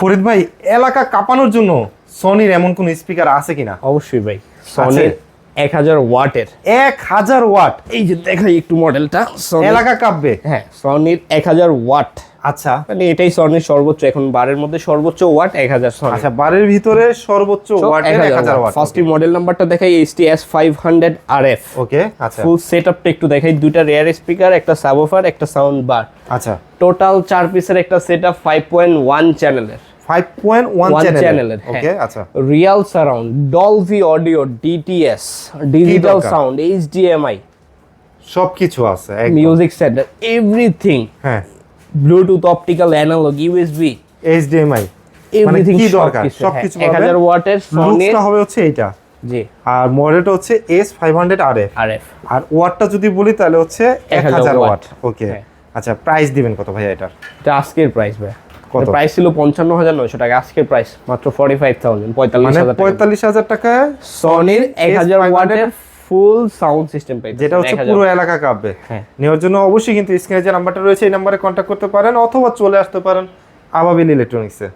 ফরিদ ভাই এলাকা কাঁপানোর জন্য সনির এমন কোন স্পিকার আছে কিনা? অবশ্যই ভাই সনির এক হাজার ওয়াটের। এক হাজার ওয়াট? এই যে দেখাই একটু মডেলটা এলাকা কাঁপবে? হ্যাঁ সনির এক হাজার ওয়াট। আচ্ছা। মানে এটাই সনির সর্বোচ্চ এখন বারের মধ্যে সর্বোচ্চ ওয়াট এক হাজার আচ্ছা বারের ভিতরে সর্বোচ্চ ওয়াটের এক হাজার ওয়াট। ফার্স্টলি মডেল নাম্বারটা দেখাই HT S five hundred R F okay আচ্ছা। ফুল সেট আপটা একটু দেখাই দুইটা রেয়ার স্পিকার একটা সাবওফার একটা সাউন্ড বার আচ্ছা। টোটাল চার পিসের একটা set up five point one চ্যানেলের five point one One channel channel এর, হ্যাঁ। ওকে আচ্ছা। Real surround Dolby audio DTS digital sound HDMI সবকিছু আছে মিউজিক সেন্টার এভরিথিং হ্যাঁ। Bluetooth optical analogue USB HDMI everything কি দরকার? সবকিছু এক হাজার ওয়াটের সনির হবে হচ্ছে এইটা। জি। আর মডেলটা হচ্ছে S five hundred R F R F আর ওয়াটটা যদি বলি তাহলে হচ্ছে এক 1000 হাজার ওয়াট। ওকে হ্যাঁ। আচ্ছা প্রাইস দিবেন কত ভাই এটার? এটা আজকের প্রাইস ভাই? প্রাইস ছিল পঞ্চান্ন হাজার নয়শো টাকা আজকের প্রাইস মাত্র ফর্টি ফাইভ থাউজেন্ড পঁয়তাল্লিশ মানে হাজার টাকা। পঁয়তাল্লিশ হাজার টাকায় সনির এক হাজার S500 ওয়াটের ফুল সাউন্ড সিস্টেম পাই যেটা হচ্ছে পুরো এলাকা কাঁপবে। হ্যাঁ। নেওয়ার জন্য অবশ্যই কিন্তু স্ক্রিনে যে নাম্বারটা রয়েছে এই নাম্বারে কন্ট্যাক্ট করতে পারেন অথবা চলে আসতে পারেন আবাবিল ইলেকট্রনিক্সে